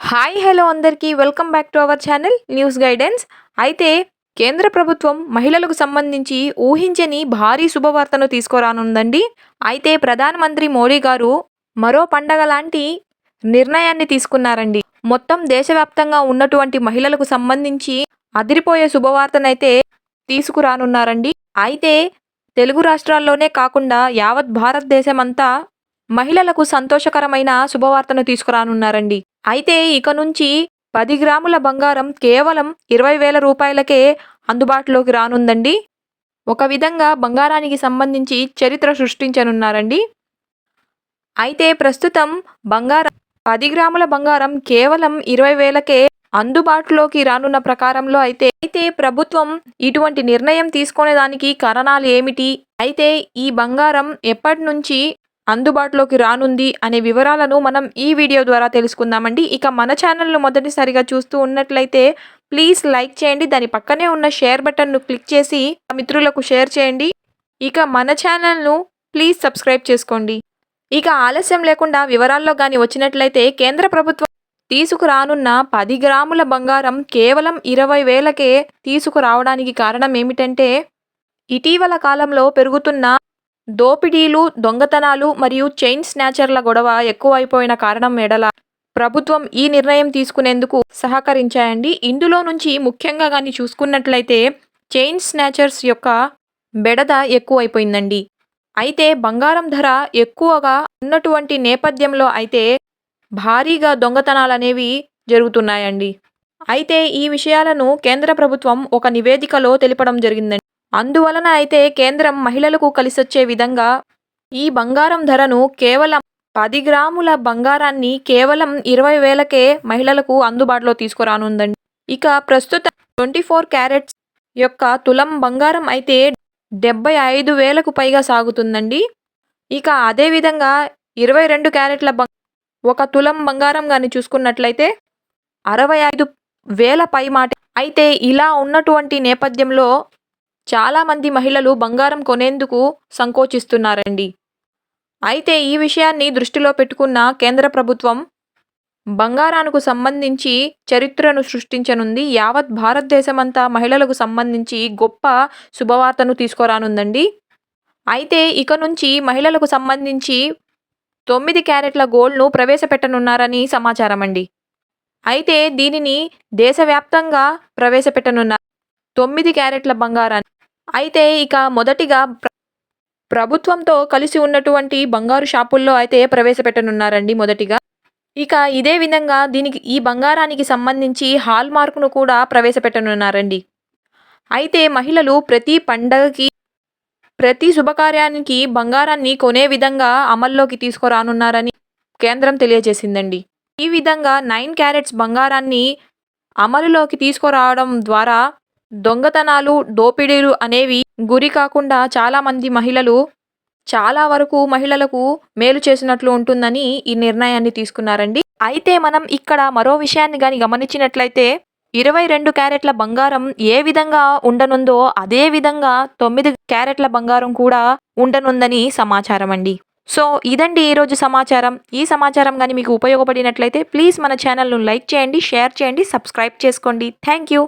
Hi hello అందరికీ. Welcome back to our channel News Guidance. అయితే కేంద్ర ప్రభుత్వం మహిళలకు సంబంధించి ఊహించని భారీ శుభవార్తను తీసుకురానుందండి. అయితే ప్రధానమంత్రి మోడీ గారు మరో పండగ లాంటి నిర్ణయాన్ని తీసుకున్నారండి. మొత్తం దేశవ్యాప్తంగా ఉన్నటువంటి మహిళలకు సంబంధించి అదిరిపోయే శుభవార్తనైతే తీసుకురానున్నారండి. అయితే తెలుగు రాష్ట్రాల్లోనే కాకుండా యావత్ భారతదేశమంతా మహిళలకు సంతోషకరమైన శుభవార్తను తీసుకురానున్నారండి. అయితే ఇక నుంచి పది గ్రాముల బంగారం కేవలం ఇరవై వేల రూపాయలకే అందుబాటులోకి రానుందండి. ఒక విధంగా బంగారానికి సంబంధించి చరిత్ర సృష్టించనున్నారండి. అయితే ప్రస్తుతం బంగారం పది గ్రాముల బంగారం కేవలం ఇరవై వేలకే అందుబాటులోకి రానున్న ప్రకారంలో అయితే అయితే ప్రభుత్వం ఇటువంటి నిర్ణయం తీసుకునేదానికి కారణాలు ఏమిటి? అయితే ఈ బంగారం ఎప్పటి నుంచి అందుబాటులోకి రానుంది అనే వివరాలను మనం ఈ వీడియో ద్వారా తెలుసుకుందామండి. ఇక మన ఛానల్ను మొదటిసారిగా చూస్తూ ఉన్నట్లయితే ప్లీజ్ లైక్ చేయండి. దాని పక్కనే ఉన్న షేర్ బటన్ను క్లిక్ చేసి మిత్రులకు షేర్ చేయండి. ఇక మన ఛానల్ను ప్లీజ్ సబ్స్క్రైబ్ చేసుకోండి. ఇక ఆలస్యం లేకుండా వివరాల్లో కానీ వచ్చినట్లయితే కేంద్ర ప్రభుత్వం తీసుకురానున్న పది గ్రాముల బంగారం కేవలం ఇరవై వేలకే తీసుకురావడానికి కారణం ఏమిటంటే ఇటీవల కాలంలో పెరుగుతున్న దోపిడీలు దొంగతనాలు మరియు చైన్ స్నాచర్ల గొడవ ఎక్కువైపోయిన కారణం ఎడల ప్రభుత్వం ఈ నిర్ణయం తీసుకునేందుకు సహకరించాయండి. ఇందులో నుంచి ముఖ్యంగా కానీ చూసుకున్నట్లయితే చైన్ స్నాచర్స్ యొక్క బెడద ఎక్కువైపోయిందండి. అయితే బంగారం ధర ఎక్కువగా ఉన్నటువంటి నేపథ్యంలో అయితే భారీగా దొంగతనాలు అనేవి జరుగుతున్నాయండి. అయితే ఈ విషయాలను కేంద్ర ప్రభుత్వం ఒక నివేదికలో తెలపడం జరిగిందండి. అందువలన అయితే కేంద్రం మహిళలకు కలిసొచ్చే విధంగా ఈ బంగారం ధరను కేవలం పది గ్రాముల బంగారాన్ని కేవలం ఇరవై వేలకే మహిళలకు అందుబాటులో తీసుకురానుందండి. ఇక ప్రస్తుతం ట్వంటీ ఫోర్ క్యారెట్స్ యొక్క తులం బంగారం అయితే డెబ్బై ఐదు వేలకు పైగా సాగుతుందండి. ఇక అదేవిధంగా ఇరవై రెండు క్యారెట్ల బంగ ఒక తులం బంగారం కానీ చూసుకున్నట్లయితే అరవై ఐదు వేల పై మాట. అయితే ఇలా ఉన్నటువంటి నేపథ్యంలో చాలామంది మహిళలు బంగారం కొనేందుకు సంకోచిస్తున్నారండి. అయితే ఈ విషయాన్ని దృష్టిలో పెట్టుకున్న కేంద్ర ప్రభుత్వం బంగారానికి సంబంధించి చరిత్రను సృష్టించనుంది యావత్ భారతదేశమంతా మహిళలకు సంబంధించి గొప్ప శుభవార్తను తీసుకురానుందండి. అయితే ఇక నుంచి మహిళలకు సంబంధించి తొమ్మిది క్యారెట్ల గోల్డ్ను ప్రవేశపెట్టనున్నారని సమాచారం అండి అయితే దీనిని దేశవ్యాప్తంగా ప్రవేశపెట్టనున్నారు. తొమ్మిది క్యారెట్ల బంగారాన్ని అయితే ఇక మొదటిగా ప్రభుత్వంతో కలిసి ఉన్నటువంటి బంగారు షాపుల్లో అయితే ప్రవేశపెట్టనున్నారండి మొదటిగా. ఇక ఇదే విధంగా దీనికి ఈ బంగారానికి సంబంధించి హాల్ మార్కును కూడా ప్రవేశపెట్టనున్నారండి. అయితే మహిళలు ప్రతి పండగకి ప్రతి శుభకార్యానికి బంగారాన్ని కొనే విధంగా అమల్లోకి తీసుకురానున్నారని కేంద్రం తెలియజేసిందండి. ఈ విధంగా నైన్ క్యారెట్స్ బంగారాన్ని అమలులోకి తీసుకురావడం ద్వారా దొంగతనాలు దోపిడీలు అనేవి గురి కాకుండా చాలామంది మహిళలు చాలా వరకు మహిళలకు మేలు చేసినట్లు ఉంటుందని ఈ నిర్ణయాన్ని తీసుకున్నారండి. అయితే మనం ఇక్కడ మరో విషయాన్ని కానీ గమనించినట్లయితే ఇరవై రెండు క్యారెట్ల బంగారం ఏ విధంగా ఉండనుందో అదే విధంగా తొమ్మిది క్యారెట్ల బంగారం కూడా ఉండనుందని సమాచారం అండి సో ఇదండి ఈరోజు సమాచారం. ఈ సమాచారం కానీ మీకు ఉపయోగపడినట్లయితే ప్లీజ్ మన ఛానల్ను లైక్ చేయండి షేర్ చేయండి సబ్స్క్రైబ్ చేసుకోండి. Thank you.